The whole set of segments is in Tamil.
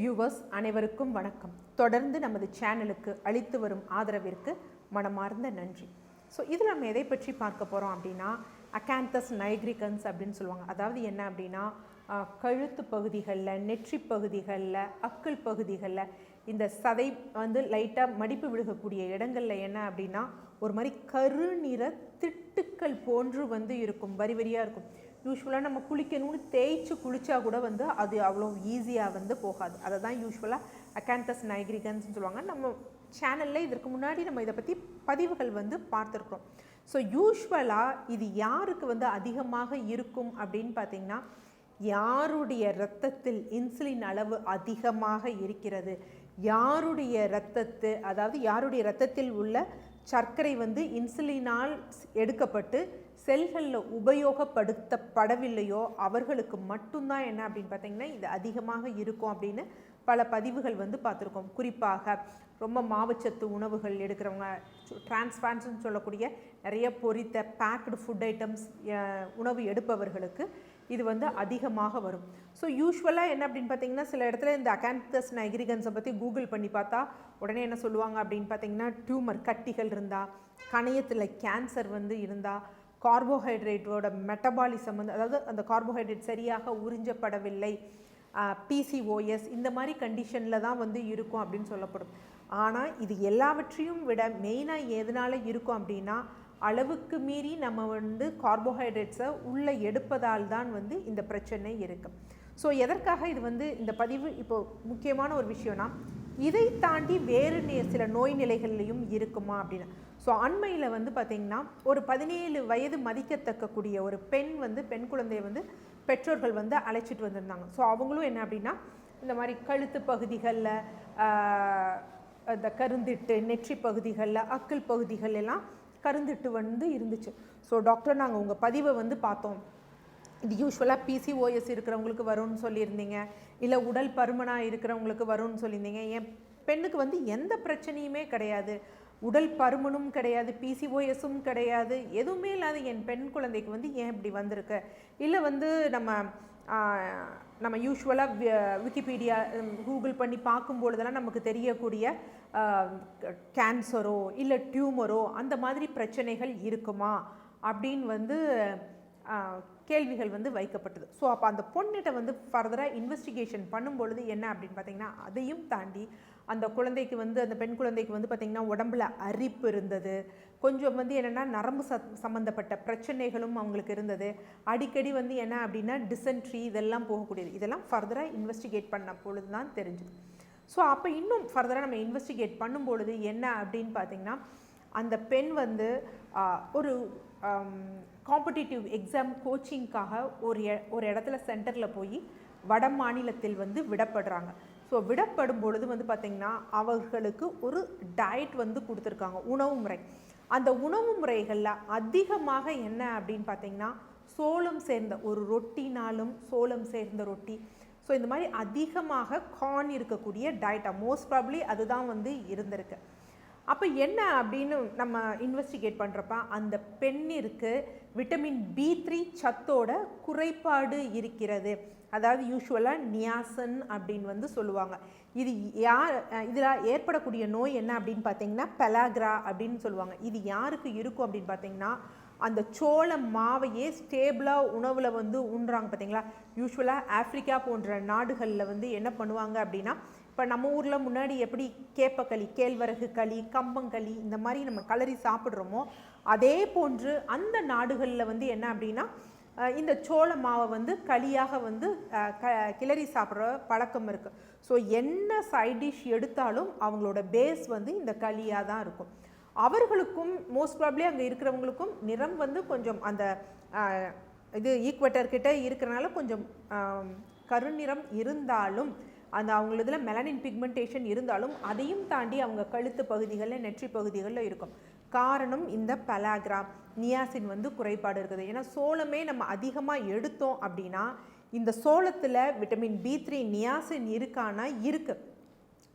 வியூவர்ஸ் அனைவருக்கும் வணக்கம். தொடர்ந்து நமது சேனலுக்கு அளித்து வரும் ஆதரவிற்கு மனமார்ந்த நன்றி. ஸோ இதில் நம்ம எதை பற்றி பார்க்க போகிறோம் அப்படின்னா அகாந்தஸ் நைக்ரிகன்ஸ் அப்படின்னு சொல்லுவாங்க. அதாவது என்ன அப்படின்னா கழுத்து பகுதிகளில் நெற்றி பகுதிகளில் அக்கல் பகுதிகளில் இந்த சதை வந்து லைட்டாக மடிப்பு விழுகக்கூடிய இடங்களில் என்ன அப்படின்னா ஒரு மாதிரி கருநிற திட்டுக்கள் போன்று வந்து இருக்கும் வரி வரியாக இருக்கும். யூஸ்வலாக நம்ம குளிக்கணும்னு தேய்ச்சி குளித்தா கூட வந்து அது அவ்வளோ ஈஸியாக வந்து போகாது. அதை தான் யூஸ்வலாக அகாந்தஸ் நைக்ரிகன்ஸ்னு சொல்லுவாங்க. நம்ம சேனலில் இதற்கு முன்னாடி நம்ம இதை பற்றி பதிவுகள் வந்து பார்த்துருக்குறோம். ஸோ யூஸ்வலாக இது யாருக்கு வந்து அதிகமாக இருக்கும் அப்படின்னு பார்த்தீங்கன்னா யாருடைய இரத்தத்தில் இன்சுலின் அளவு அதிகமாக இருக்கிறது? யாருடைய இரத்தத்து அதாவது யாருடைய இரத்தத்தில் உள்ள சர்க்கரை வந்து இன்சுலினால் எடுக்கப்பட்டு செல்களில் உபயோகப்படுத்தப்படவில்லையோ அவர்களுக்கு மட்டும்தான் என்ன அப்படின்னு பார்த்தீங்கன்னா இது அதிகமாக இருக்கும் அப்படின்னு பல பதிவுகள் வந்து பார்த்துருக்கோம். குறிப்பாக ரொம்ப மாவுச்சத்து உணவுகள் எடுக்கிறவங்க டிரான்ஸ்ஃபேன்ஸ்னு சொல்லக்கூடிய நிறைய பொரித்த பேக்டு ஃபுட் ஐட்டம்ஸ் உணவு எடுப்பவர்களுக்கு இது வந்து அதிகமாக வரும். ஸோ யூஸ்வலாக என்ன அப்படின்னு பார்த்தீங்கன்னா சில இடத்துல இந்த அகான்தஸ் நைகிரிகன்ஸை பற்றி கூகுள் பண்ணி பார்த்தா உடனே என்ன சொல்லுவாங்க அப்படின்னு பார்த்தீங்கன்னா டியூமர் கட்டிகள் இருந்தால் கணையத்தில் கேன்சர் வந்து இருந்தால் கார்போஹைட்ரேட்டோட மெட்டபாலிசம் வந்து அதாவது அந்த கார்போஹைட்ரேட் சரியாக உறிஞ்சப்படவில்லை பிசிஓஎஸ் இந்த மாதிரி கண்டிஷனில் தான் வந்து இருக்கும் அப்படின்னு சொல்லப்படும். ஆனால் இது எல்லாவற்றையும் விட மெயினாக எதனால் இருக்கும் அப்படின்னா அளவுக்கு மீறி நம்ம வந்து கார்போஹைட்ரேட்ஸை உள்ளே எடுப்பதால் தான் வந்து இந்த பிரச்சனை இருக்குது ஸோ எதற்காக இது வந்து இந்த பதிவு? இப்போ முக்கியமான ஒரு விஷயம்னா இதை தாண்டி வேறு நே- சில நோய் நிலைகள்லையும் இருக்குமா அப்படின்னு. ஸோ அண்மையில் வந்து பார்த்திங்கன்னா ஒரு பதினேழு வயது மதிக்கத்தக்கக்கூடிய ஒரு பெண் வந்து பெண் குழந்தையை வந்து பெற்றோர்கள் வந்து அழைச்சிட்டு வந்திருந்தாங்க. ஸோ அவங்களும் என்ன அப்படின்னா இந்த மாதிரி கழுத்து பகுதிகளில் இந்த கருந்திட்டு நெற்றி பகுதிகளில் அக்கல் பகுதிகள் எல்லாம் கருந்திட்டு வந்து இருந்துச்சு. ஸோ டாக்டர் நாங்கள் உங்கள் பதிவை வந்து பார்த்தோம். இது யூஸ்வலாக பிசிஓஎஸ் இருக்கிறவங்களுக்கு வரும்னு சொல்லியிருந்தீங்க. இல்லை உடல் பருமனாக இருக்கிறவங்களுக்கு வரும்னு சொல்லியிருந்தீங்க. என் பெண்ணுக்கு வந்து எந்த பிரச்சனையுமே கிடையாது. உடல் பருமனும் கிடையாது பிசிஓஎஸும் கிடையாது. எதுவுமே இல்லாத என் பெண் குழந்தைக்கு வந்து ஏன் இப்படி வந்திருக்கு? இல்லை வந்து நம்ம நம்ம யூஸ்வலாக விக்கிபீடியா கூகுள் பண்ணி பார்க்கும்பொழுதெல்லாம் நமக்கு தெரியக்கூடிய கேன்சரோ இல்லை டியூமரோ அந்த மாதிரி பிரச்சனைகள் இருக்குமா? அப்படின்னு வந்து கேள்விகள் வந்து வைக்கப்பட்டது. ஸோ அப்போ அந்த பொண்ணிட்ட வந்து ஃபர்தராக இன்வெஸ்டிகேஷன் பண்ணும்பொழுது என்ன அப்படின்னு பார்த்தீங்கன்னா அதையும் தாண்டி அந்த குழந்தைக்கு வந்து அந்த பெண் குழந்தைக்கு வந்து பார்த்திங்கன்னா உடம்புல அரிப்பு இருந்தது. கொஞ்சம் வந்து என்னென்னா நரம்பு சத் சம்மந்தப்பட்ட பிரச்சனைகளும் அவங்களுக்கு இருந்தது. அடிக்கடி வந்து என்ன அப்படின்னா டிசென்ட்ரி இதெல்லாம் போகக்கூடியது. இதெல்லாம் ஃபர்தராக இன்வெஸ்டிகேட் பண்ண பொழுது தான் தெரிஞ்சுது. ஸோ அப்போ இன்னும் ஃபர்தராக நம்ம இன்வெஸ்டிகேட் பண்ணும் பொழுது என்ன அப்படின்னு பார்த்தீங்கன்னா அந்த பெண் வந்து ஒரு காம்படிட்டிவ் எக்ஸாம் கோச்சிங்க்காக ஒரு எ- ஒரு இடத்துல சென்டரில் போய் வட மாநிலத்தில் வந்து விடப்படுறாங்க. ஸோ விடப்படும் பொழுது வந்து பார்த்திங்கன்னா அவர்களுக்கு ஒரு டயட் வந்து கொடுத்துருக்காங்க உணவு முறை. அந்த உணவு முறைகளில் அதிகமாக என்ன அப்படின்னு பார்த்தீங்கன்னா சோளம் சேர்ந்த ஒரு ரொட்டினாலும் சோளம் சேர்ந்த ரொட்டி. ஸோ இந்த மாதிரி அதிகமாக கார்ன் இருக்கக்கூடிய டயட்டாக மோஸ்ட் ப்ராப்ளி அதுதான் வந்து இருந்திருக்கு. அப்போ என்ன அப்படின்னு நம்ம இன்வெஸ்டிகேட் பண்ணுறப்ப அந்த பெண்ணிற்கு விட்டமின் பி த்ரீ சத்தோட குறைபாடு இருக்கிறது. அதாவது யூஸ்வலாக நியாசன் அப்படின்னு வந்து சொல்லுவாங்க. இது யார் இதில் ஏற்படக்கூடிய நோய் என்ன அப்படின்னு பார்த்தீங்கன்னா பெலாக்ரா அப்படின்னு சொல்லுவாங்க. இது யாருக்கு இருக்கும் அப்படின்னு பார்த்தீங்கன்னா அந்த சோள மாவையே ஸ்டேபிளாக உணவில் வந்து உண்றாங்க பார்த்தீங்களா? யூஸ்வலாக ஆஃப்ரிக்கா போன்ற நாடுகளில் வந்து என்ன பண்ணுவாங்க அப்படின்னா இப்போ நம்ம ஊரில் முன்னாடி எப்படி கேப்பக்களி கேழ்வரகு களி கம்பங்களி இந்த மாதிரி நம்ம கலரி சாப்பிட்றோமோ அதே போன்று அந்த நாடுகளில் வந்து என்ன அப்படின்னா இந்த சோள மாவை வந்து களியாக வந்து க கிளறி சாப்பிட்ற பழக்கம் இருக்குது ஸோ என்ன சைட் டிஷ் எடுத்தாலும் அவங்களோட பேஸ் வந்து இந்த களியாக தான் இருக்கும். அவர்களுக்கும் மோஸ்ட் ப்ராப்ளி அங்கே இருக்கிறவங்களுக்கும் நிறம் வந்து கொஞ்சம் அந்த இது ஈக்குவேட்டர் கிட்டே இருக்கிறனால கொஞ்சம் கருநிறம் இருந்தாலும் அந்த அவங்களதுல மெலனின் பிக்மெண்டேஷன் இருந்தாலும் அதையும் தாண்டி அவங்க கழுத்து பகுதிகளில் நெற்றி பகுதிகளில் இருக்கும். காரணம் இந்த பலாகிராம். நியாசின் வந்து குறைபாடு இருக்குது. ஏன்னா சோளமே நம்ம அதிகமாக எடுத்தோம் அப்படின்னா இந்த சோளத்தில் விட்டமின் பி த்ரீ நியாசின் இருக்கானா இருக்குது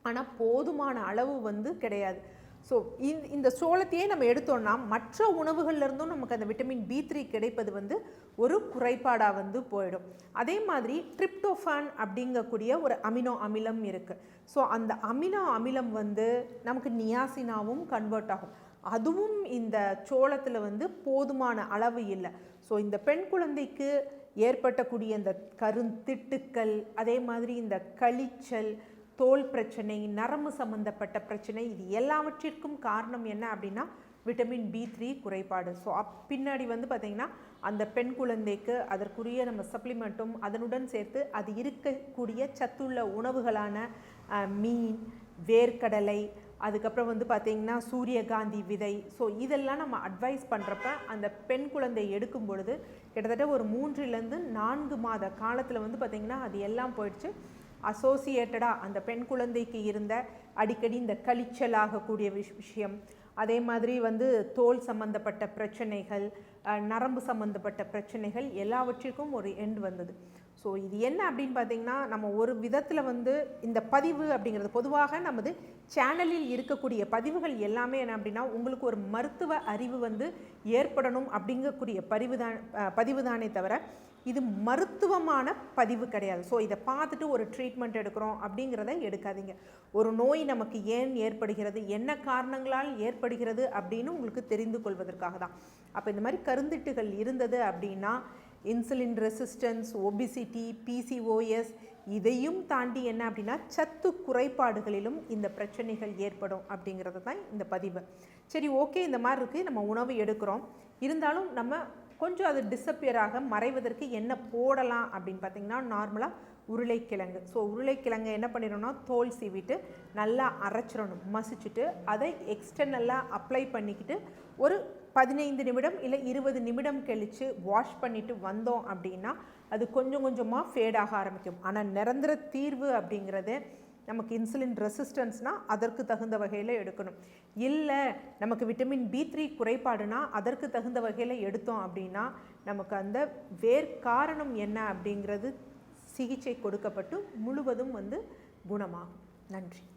ஆனால் போதுமான அளவு வந்து கிடையாது. ஸோ இந்த சோளத்தையே நம்ம எடுத்தோம்னா மற்ற உணவுகள்லேருந்தும் நமக்கு அந்த விட்டமின் பி த்ரீ கிடைப்பது வந்து ஒரு குறைபாடாக வந்து போயிடும். அதே மாதிரி ட்ரிப்டோஃபான் அப்படிங்கக்கூடிய ஒரு அமினோ அமிலம் இருக்குது ஸோ அந்த அமினோ அமிலம் வந்து நமக்கு நியாசினாவும் கன்வெர்ட் ஆகும். அதுவும் இந்த சோளத்தில் வந்து போதுமான அளவு இல்லை. ஸோ இந்த பெண் குழந்தைக்கு ஏற்பட்டக்கூடிய இந்த கருந்திட்டுக்கள் அதே மாதிரி இந்த கழிச்சல் தோல் பிரச்சனை நரம்பு சம்பந்தப்பட்ட பிரச்சனை இது எல்லாவற்றிற்கும் காரணம் என்ன அப்படின்னா விட்டமின் பி த்ரீ குறைபாடு. ஸோ அப் பின்னாடி வந்து பார்த்திங்கன்னா அந்த பெண் குழந்தைக்கு அதற்குரிய நம்ம சப்ளிமெண்ட்டும் அதனுடன் சேர்த்து அது இருக்கக்கூடிய சத்துள்ள உணவுகளான மீன் வேர்க்கடலை அதுக்கப்புறம் வந்து பார்த்திங்கன்னா சூரியகாந்தி விதை. ஸோ இதெல்லாம் நம்ம அட்வைஸ் பண்ணுறப்ப அந்த பெண் குழந்தை எடுக்கும் பொழுது கிட்டத்தட்ட ஒரு மூன்றிலேருந்து நான்கு மாத காலத்தில் வந்து பார்த்திங்கன்னா அது எல்லாம் போயிடுச்சு. அசோசியேட்டடாக அந்த பெண் குழந்தைக்கு இருந்த அடிக்கடி இந்த கழிச்சல் ஆகக்கூடிய விஷ் விஷயம். அதே மாதிரி வந்து தோல் சம்பந்தப்பட்ட பிரச்சனைகள் நரம்பு சம்பந்தப்பட்ட பிரச்சனைகள் எல்லாவற்றிற்கும் ஒரு எண்ட் வந்தது. ஸோ இது என்ன அப்படின்னு பார்த்தீங்கன்னா நம்ம ஒரு விதத்தில் வந்து இந்த பதிவு அப்படிங்கிறது பொதுவாக நமது சேனலில் இருக்கக்கூடிய பதிவுகள் எல்லாமே என்ன அப்படின்னா உங்களுக்கு ஒரு மருத்துவ அறிவு வந்து ஏற்படணும் அப்படிங்கக்கூடிய பதிவு தான் பதிவு தானே தவிர இது மருத்துவமான பதிவு கிடையாது. ஸோ இதை பார்த்துட்டு ஒரு ட்ரீட்மெண்ட் எடுக்கிறோம் அப்படிங்கிறத எடுக்காதீங்க. ஒரு நோய் நமக்கு ஏன் ஏற்படுகிறது என்ன காரணங்களால் ஏற்படுகிறது அப்படின்னு உங்களுக்கு தெரிந்து கொள்வதற்காக தான். அப்போ இந்த மாதிரி கருந்திட்டுகள் இருந்தது அப்படின்னா இன்சுலின் ரெசிஸ்டன்ஸ் ஒபிசிட்டி பிசிஓஎஸ் இதையும் தாண்டி என்ன அப்படின்னா சத்து குறைபாடுகளிலும் இந்த பிரச்சனைகள் ஏற்படும் அப்படிங்கிறது தான் இந்த பதிவு. சரி ஓகே இந்த மாதிரி இருக்குது நம்ம உணவு எடுக்கிறோம். இருந்தாலும் நம்ம கொஞ்சம் அது டிஸப்பியராக மறைவதற்கு என்ன போடலாம் அப்படின்னு பார்த்தீங்கன்னா நார்மலாக உருளைக்கிழங்கு. ஸோ உருளைக்கிழங்கு என்ன பண்ணிடணும்னா தோல் சீவிட்டு நல்லா அரைச்சிடணும். மசிச்சுட்டு அதை எக்ஸ்டர்னலாக அப்ளை பண்ணிக்கிட்டு ஒரு பதினைந்து நிமிடம் இல்லை இருபது நிமிடம் கழித்து வாஷ் பண்ணிவிட்டு வந்தோம் அப்படின்னா அது கொஞ்சம் கொஞ்சமாக ஃபேட் ஆக ஆரம்பிக்கும். ஆனால் நிரந்தர தீர்வு அப்படிங்கிறது நமக்கு இன்சுலின் ரெசிஸ்டன்ஸ்னால் அதற்கு தகுந்த வகையில் எடுக்கணும். இல்லை நமக்கு விட்டமின் பி த்ரீ குறைபாடுனா அதற்கு தகுந்த வகையில் எடுத்தோம் அப்படின்னா நமக்கு அந்த வேர் காரணம் என்ன அப்படிங்கிறது சிகிச்சை கொடுக்கப்பட்டு முழுவதும் வந்து குணமாகும். நன்றி.